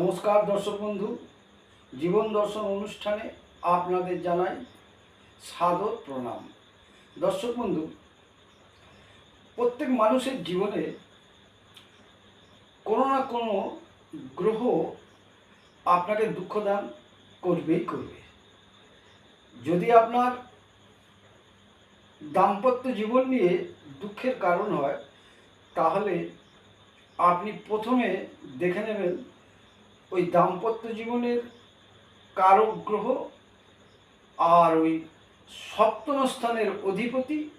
নমস্কার দর্শক বন্ধু, জীবন দর্শন অনুষ্ঠানে আপনাদের জানাই সাদর প্রণাম। দর্শক বন্ধু, প্রত্যেক মানুষের জীবনে কোনো না কোনো গ্রহ আপনাকে দুঃখদান করবেই করবে। যদি আপনার দাম্পত্য জীবন নিয়ে দুঃখের কারণ হয়, তাহলে আপনি প্রথমে দেখে নেবেন ওই দাম্পত্য জীবনের কারক গ্রহ আর ওই সপ্তম স্থানের অধিপতি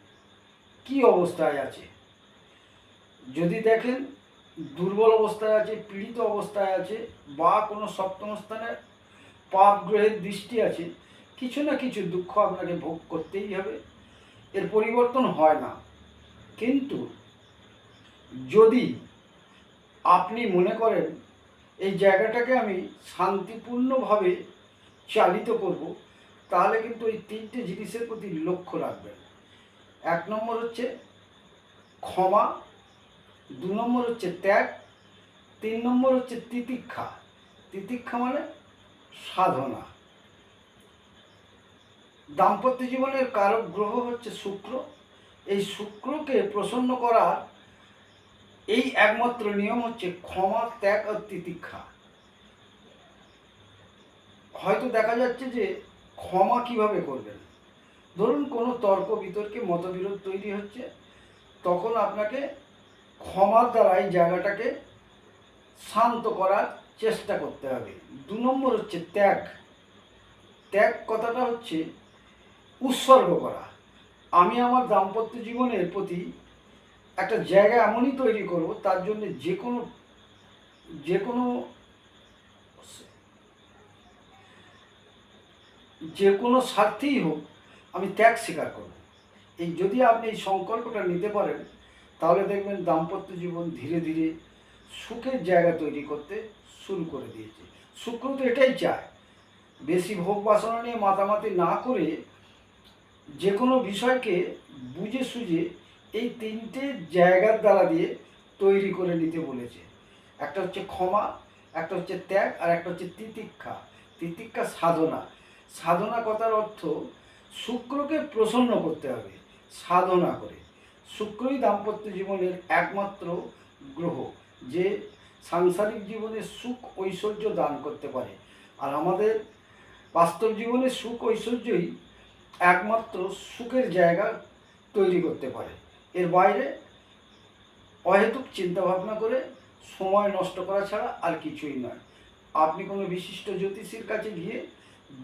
কি অবস্থায় আছে? যদি দেখেন, দুর্বল অবস্থায় আছে, পীড়িত অবস্থায় আছে, বা কোনো সপ্তম স্থানে পাপ গ্রহের দৃষ্টি আছে, কিছু না কিছু দুঃখ আপনাকে ভোগ করতেই হবে। এর পরিবর্তন হয় না। কিন্তু যদি আপনি মনে করেন এই জায়গাটাকে আমি শান্তিপূর্ণভাবে চালিত করব, তাহলে কিন্তু এই তিনটে জিনিসের প্রতি লক্ষ্য রাখবেন। এক নম্বর হচ্ছে ক্ষমা, দু নম্বর হচ্ছে ত্যাগ, তিন নম্বর হচ্ছে তিতিক্ষা। তিতিক্ষা মানে সাধনা। দাম্পত্য জীবনের কারক গ্রহ হচ্ছে শুক্র। এই শুক্রকে প্রসন্ন করার এই একমাত্র নিয়ম হচ্ছে ক্ষমা, ত্যাগ আর তিতিক্ষা। হয়তো দেখা যাচ্ছে যে ক্ষমা কীভাবে করবেন? ধরুন কোনো তর্ক বিতর্কে মতবিরোধ তৈরি হচ্ছে, তখন আপনাকে ক্ষমার দ্বারা এই জায়গাটাকে শান্ত করার চেষ্টা করতে হবে। দু নম্বর হচ্ছে ত্যাগ। ত্যাগ কথাটা হচ্ছে উৎসর্গ করা। আমি আমার দাম্পত্য জীবনের প্রতি একটা জায়গা এমনই তৈরি করব, তার জন্য যে কোনো যে কোনো যে কোনো স্বার্থেই হোক আমি ত্যাগ স্বীকার করব। এই যদি আপনি এই সংকল্পটা নিতে পারেন, তাহলে দেখবেন দাম্পত্য জীবন ধীরে ধীরে সুখের জায়গা তৈরি করতে শুরু করে দিয়েছে। শুক্র তো এটাই চায়, বেশি ভোগ বাসনা নিয়ে মাতামাতি না করে যে কোনো বিষয়কে বুঝে সুঝে এই তিনটে জায়গার দ্বারা দিয়ে তৈরি করে নিতে বলেছে। একটা হচ্ছে ক্ষমা, একটা হচ্ছে ত্যাগ, আর একটা হচ্ছে তিতিক্ষা। তিতিক্ষা সাধনা। সাধনা কথার অর্থ শুক্রকে প্রসন্ন করতে হবে, সাধনা করে। শুক্রই দাম্পত্য জীবনের একমাত্র গ্রহ, যে সাংসারিক জীবনে সুখ ঐশ্বর্য দান করতে পারে। আর আমাদের বাস্তব জীবনে সুখ ঐশ্বর্যই একমাত্র সুখের জায়গা তৈরি করতে পারে। এর বাইরে অহেতুক চিন্তাভাবনা করে সময় নষ্ট করা ছাড়া আর কিছুই নয়। আপনি কোনো বিশিষ্ট জ্যোতিষীর কাছে গিয়ে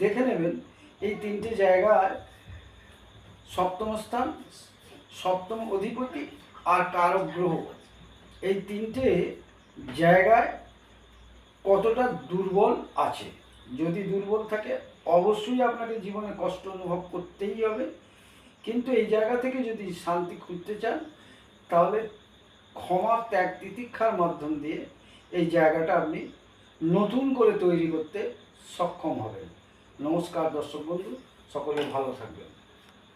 দেখে নেবেন এই তিনটে জায়গায় সপ্তম স্থান, সপ্তম অধিপতি আর কারক গ্রহ। এই তিনটে জায়গায় কতটা দুর্বল আছে? যদি দুর্বল থাকে, অবশ্যই আপনাকে জীবনে কষ্ট অনুভব করতেই হবে। কিন্তু এই জায়গা থেকে যদি শান্তি খুঁজতে চান, তাহলে ক্ষমা ত্যাগ তিতিক্ষার মাধ্যম দিয়ে এই জায়গাটা আপনি নতুন করে তৈরি করতে সক্ষম হবেন। নমস্কার দর্শক বন্ধু, সকলে ভালো থাকবেন।